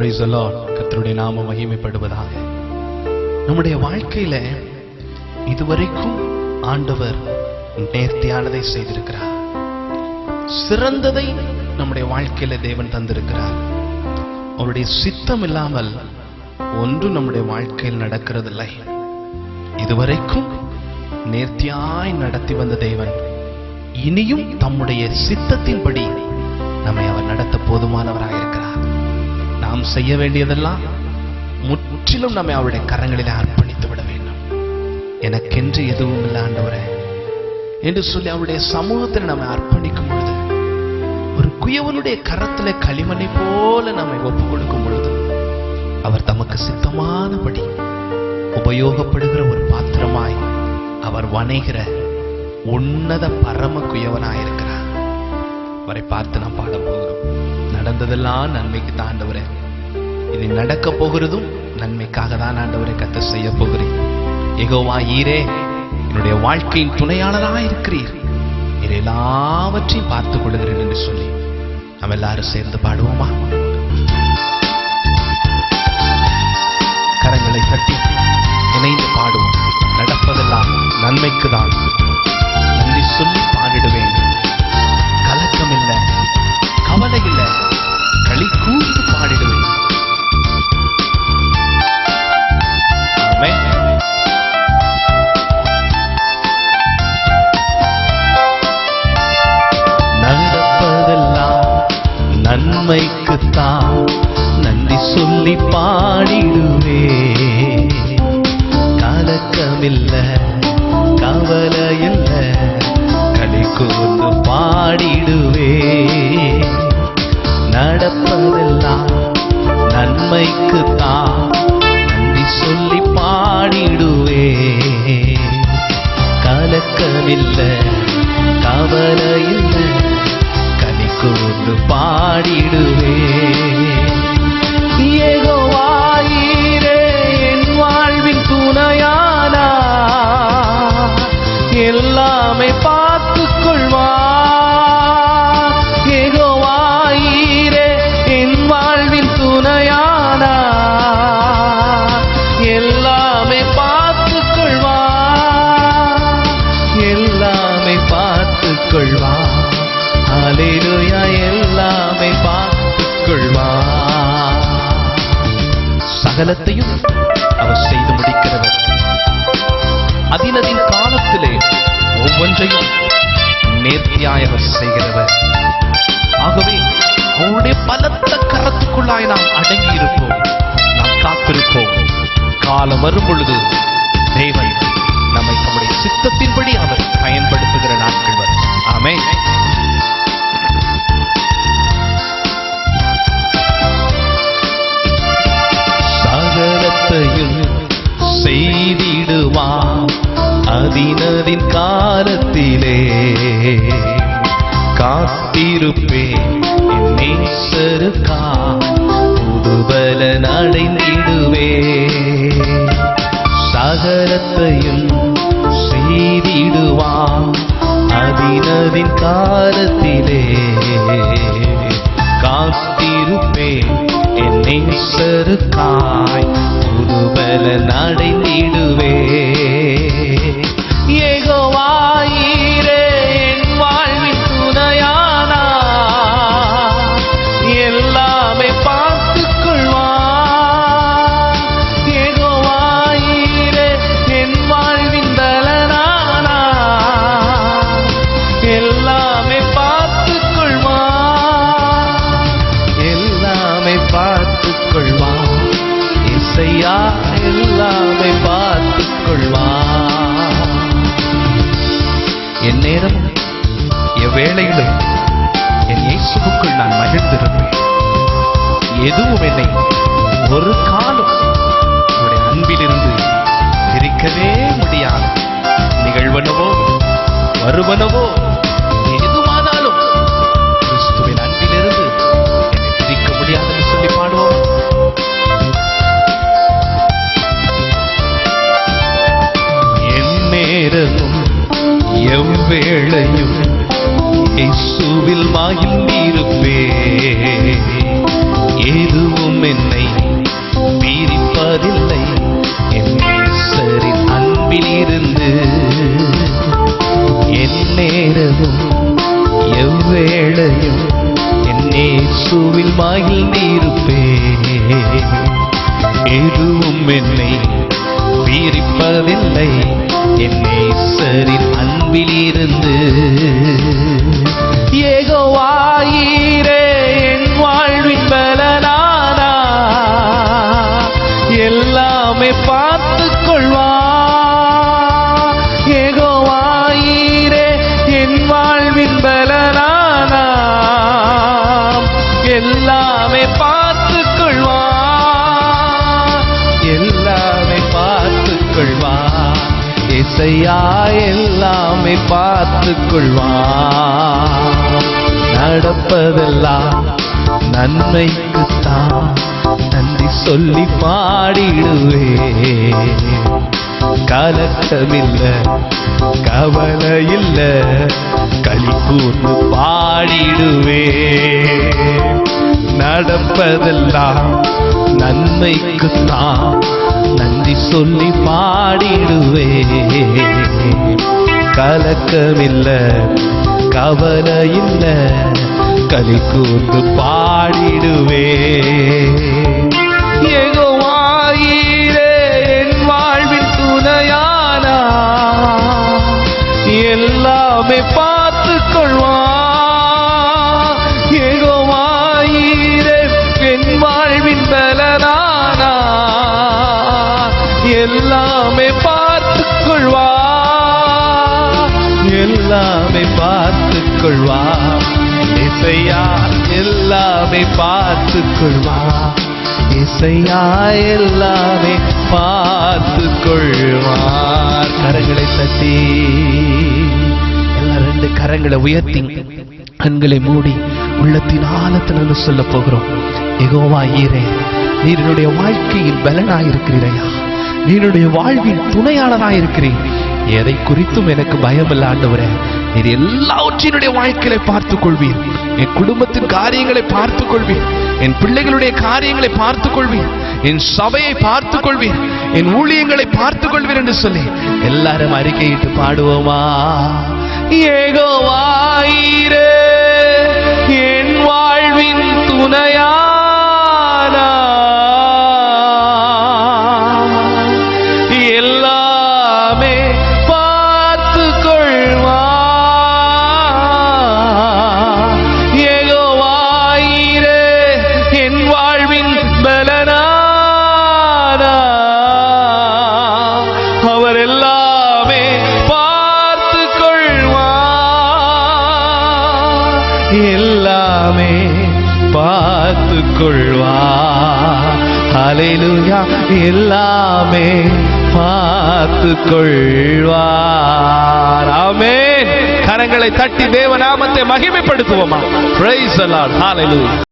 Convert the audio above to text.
Praise நாம மகிமைப்படுவதாக. நம்முடைய வாழ்க்கையில இதுவரைக்கும் ஆண்டவர் நேர்த்தியானதை செய்திருக்கிறார். சிறந்ததை நம்முடைய வாழ்க்கையில தேவன் தந்திருக்கிறார். அவருடைய சித்தம் இல்லாமல் ஒன்றும் நம்முடைய வாழ்க்கையில் நடக்கிறதில்லை. இதுவரைக்கும் நேர்த்தியாய் நடத்தி வந்த தேவன் இனியும் தம்முடைய சித்தத்தின்படி நம்மை அவர் நடத்த போதுமானவராக இருக்கிறார் நாம் செய்ய வேண்டியதெல்லாம் முற்றிலும் நம்மை அவருடைய கரங்களிலே அர்ப்பணித்து விட வேண்டும். எனக்கென்று எதுவும் இல்லை ஆண்டவரே. என்று சொல்லி அவருடைய சமூகத்தில் நம்மை அர்ப்பணிக்கும் பொழுது ஒரு குயவனுடைய கரத்துல களிமண்ணை போல நம்மை ஒப்பு கொடுக்கும் பொழுது அவர் தமக்கு சித்தமானபடி உபயோகப்படுகிற ஒரு பாத்திரமாய் அவர் வணைகிற உன்னத பரம குயவனாயிருக்கிறார் அவரை பார்த்து நாம் பாட போகிறோம். நடந்ததெல்லாம் நன்மைக்கு தாண்டவரேன் இது நடக்க போகிறதும் நன்மைக்காக தான் ஆண்டவரை கத்த செய்ய போகிறேன். எகோவா ஈரே என்னுடைய வாழ்க்கையின் துணையாளராக இருக்கிறீர். நீர் எல்லாவற்றையும் பார்த்துக் கொள்கிறேன் என்று சொல்லி நம்ம எல்லாரும் சேர்ந்து பாடுவோமா? கரங்களை தட்டி இணைந்து பாடுவோம். நடப்பதெல்லாம் நன்மைக்கு தான் சொல்லி பாடிடுவே. கலக்கமில்ல கவலை இல்ல களி கூர்ந்து பாடிடுவே. நடப்பதெல்லாம் நன்மைக்கு தான் நன்றி சொல்லி பாடிடுவே. கலக்கமில்ல கவலை இல்ல கனி கூர்ந்து பாடிடுவே. ஏகோவாயிரே என் வாழ்வின் துணையானா? எல்லாமே பார்த்துக் கொள்வா சகலத்தையும் அவர் செய்து முடிக்கிறவர். அதினதின் காலத்திலே ஒவ்வொன்றையும் நேர்த்தியாய் அவர் செய்கிறவர். ஆகவே அவருடைய பலத்த கரத்துக்குள்ளாய் நாம் அடங்கி இருப்போம் நாம் காத்திருப்போம். காலம் வரும் பொழுது தேவன் நம்மை நம்முடைய சித்தத்தின்படி அவர் பயன்படுத்துகிற நாட்கள் வரும். ஆமென். நேசருக்கா புதுபல நடைந்திடுவே சகலத்தையும் செய்திடுவான் அதினதின் காலத்திலே. காத்திருப்பேன் என் நேசருக்காய் இசையா எல்லாமே பார்த்துக் கொள்வா என் நேரம் எவ்வேளையிலும் என் இயேசுக்குள் நான் மகிழ்ந்திருப்பேன். எதுவும் என்னை ஒரு காலம் உடைய அன்பிலிருந்து பிரிக்கவே முடியாது. நிகழ்வனவோ வருவனவோ വേളയും യേശുവിൽ മായിരുപ്പേ ഏതുവും എന്നെ പീരിപ്പതില്ല എന്നീശ്വരി അൻപിലിരുന്ന് എന്നേരവും എവ്വേളയും എന്നേശുവിൽ മായിരുപ്പേ ഏതുവും എന്നെ பார்த்துக் கொள்வா ஏகோவாயிரே என் வாழ்வின் பலனானா. எல்லாமே பார்த்துக்கொள்வா. எல்லாமே பார்த்துக்கொள்வா. இசையா எல்லாமே பார்த்துக்கொள்வா. நடப்பதெல்லாம் நன்மைக்குத்தான். நன்றி சொல்லி பாடிடுவே கலக்கமில்ல கவலை இல்ல களி கூர்ந்து பாடிடுவே நடப்பதெல்லாம் நன்மைக்குத்தான் நன்றி சொல்லி பாடிடுவே கலக்கமில்ல கவலை இல்லை கதை கூர்ந்து பாடிடுவே. ஏகோவாயிரே என் வாழ்வின் துணையானா? எல்லாமே பார்த்து கொள்வா ஏகோவாயிரே என் வாழ்வின் பலனானா? எல்லாமே பார்த்து கொள்வா எல்லாமே பார்த்து கொள்வா இசையா எல்லாமே பார்த்து கொள்வா இசையா எல்லாமே பார்த்து கொள்வார் கரங்களை தட்டி எல்லாம் ரெண்டு கரங்களை உயர்த்தி கண்களை மூடி உள்ளத்தின் ஆழத்திலிருந்து சொல்ல போகிறோம். எகோவா ஈரே நீருடைய வாழ்க்கையில் பலனாயிருக்கிறீரையா நீருடைய வாழ்வின் துணையாளராயிருக்கிறேன் எதை குறித்தும் எனக்கு பயமில்ல ஆண்டவரே. நீர் எல்லாவற்றினுடைய வாழ்க்கையை பார்த்துக் கொள்வீர் என் குடும்பத்தின் காரியங்களை பார்த்துக் கொள்வீர் என் பிள்ளைகளுடைய காரியங்களை பார்த்துக் கொள்வீர் என் சபையை பார்த்துக் கொள்வீர் என் ஊழியங்களை பார்த்துக் கொள்வீர் என்று சொல்லி எல்லாரும் அறிக்கையிட்டு பாடுவோமா? ஏகோவாயிரே பார்த்து கொள்வா அலையிலுயா எல்லாமே பார்த்து கொள்வார் ஆமென். கரங்களை தட்டி தேவநாமத்தை மகிமைப்படுத்துவோமா? Price அல்லார் lord.